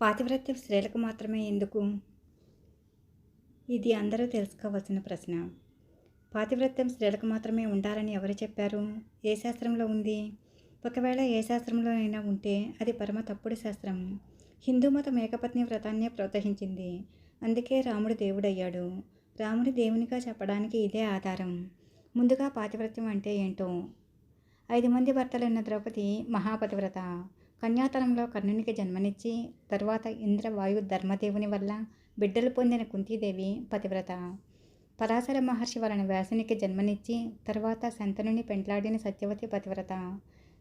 పాతివ్రత్యం స్త్రీలకు మాత్రమే ఎందుకు? ఇది అందరూ తెలుసుకోవాల్సిన ప్రశ్న. పాతివ్రత్యం స్త్రీలకు మాత్రమే ఉండాలని ఎవరు చెప్పారు? ఏ శాస్త్రంలో ఉంది? ఒకవేళ ఏ శాస్త్రంలోనైనా ఉంటే అది పరమ తప్పుడు శాస్త్రం. హిందూ మతం ఏకపత్ని వ్రతాన్నే ప్రోత్సహించింది. అందుకే రాముడు దేవుడయ్యాడు. రాముడి దేవునిగా చెప్పడానికి ఇదే ఆధారం. ముందుగా పాతివ్రత్యం అంటే ఏంటో? ఐదు మంది భర్తలున్న ద్రౌపది మహాపతివ్రత. కన్యాతలంలో కర్ణునికి జన్మనిచ్చి తరువాత ఇంద్ర వాయు ధర్మదేవుని వల్ల బిడ్డలు పొందిన కుంతీదేవి పతివ్రత. పరాశర మహర్షి వలన వ్యాసునికి జన్మనిచ్చి తరువాత శంతనుని పెంట్లాడిన సత్యవతి పతివ్రత.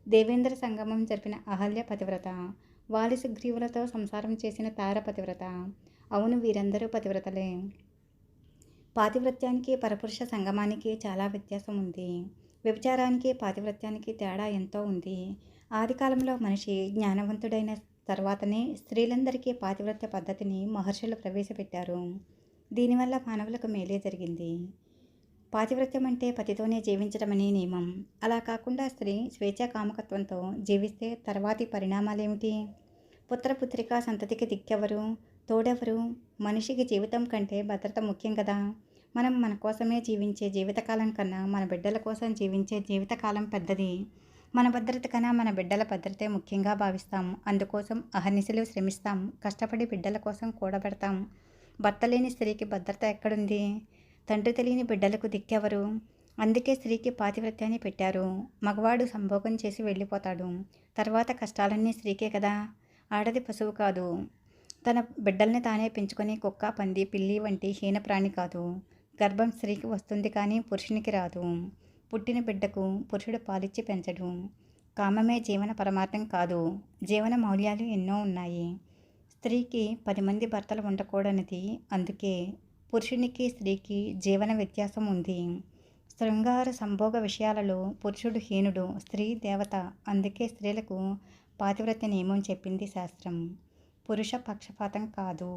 దేవేంద్ర సంగమం జరిపిన అహల్య పతివ్రత. వాలి సుగ్రీవులతో సంసారం చేసిన తార పతివ్రత. అవును వీరందరూ పతివ్రతలే. పాతివ్రత్యానికి పరపురుష సంగమానికి చాలా వ్యత్యాసం ఉంది వ్యభిచారానికి పాతివ్రత్యానికి తేడా ఎంతో ఉంది. ఆదికాలంలో మనిషి జ్ఞానవంతుడైన తర్వాతనే స్త్రీలందరికీ పాతివ్రత్య పద్ధతిని మహర్షులు ప్రవేశపెట్టారు. దీనివల్ల మానవులకు మేలే జరిగింది. పాతివ్రత్యం అంటే పతితోనే జీవించడమనే నియమం. అలా కాకుండా స్త్రీ స్వేచ్ఛా కామకత్వంతో జీవిస్తే తర్వాతి పరిణామాలేమిటి? పుత్రపుత్రిక సంతతికి దిక్కెవరు? తోడెవరు? మనిషికి జీవితం కంటే భద్రత ముఖ్యం కదా. మనం మన కోసమే జీవించే జీవితకాలం కన్నా మన బిడ్డల కోసం జీవించే జీవితకాలం పెద్దది. మన భద్రత కన్నా మన బిడ్డల భద్రతే ముఖ్యంగా భావిస్తాం అందుకోసం అహర్నిశలు శ్రమిస్తాం కష్టపడి బిడ్డల కోసం కూడబెడతాం భర్త లేని స్త్రీకి భద్రత ఎక్కడుంది? తండ్రి తెలియని బిడ్డలకు దిక్కెవరు? అందుకే స్త్రీకి పాతివ్రత్యాన్ని పెట్టారు. మగవాడు సంభోగం చేసి వెళ్ళిపోతాడు. తర్వాత కష్టాలన్నీ స్త్రీకే కదా? ఆడది పశువు కాదు. తన బిడ్డల్ని తానే పెంచుకొని కుక్క పంది పిల్లి వంటి హీన ప్రాణి కాదు. గర్భం స్త్రీకి వస్తుంది కానీ పురుషునికి రాదు. పుట్టిన బిడ్డకు పురుషుడు పాలిచ్చి పెంచడు కామమే జీవన పరమార్థం కాదు. జీవన మౌల్యాలు ఎన్నో ఉన్నాయి. స్త్రీకి పది మంది భర్తలు ఉండకూడనిది. అందుకే పురుషునికి స్త్రీకి జీవన వ్యత్యాసం ఉంది. శృంగార సంభోగ విషయాలలో పురుషుడు హీనుడు స్త్రీ దేవత. అందుకే స్త్రీలకు పాతివ్రత్య నియమం చెప్పింది శాస్త్రం. పురుష పక్షపాతం కాదు.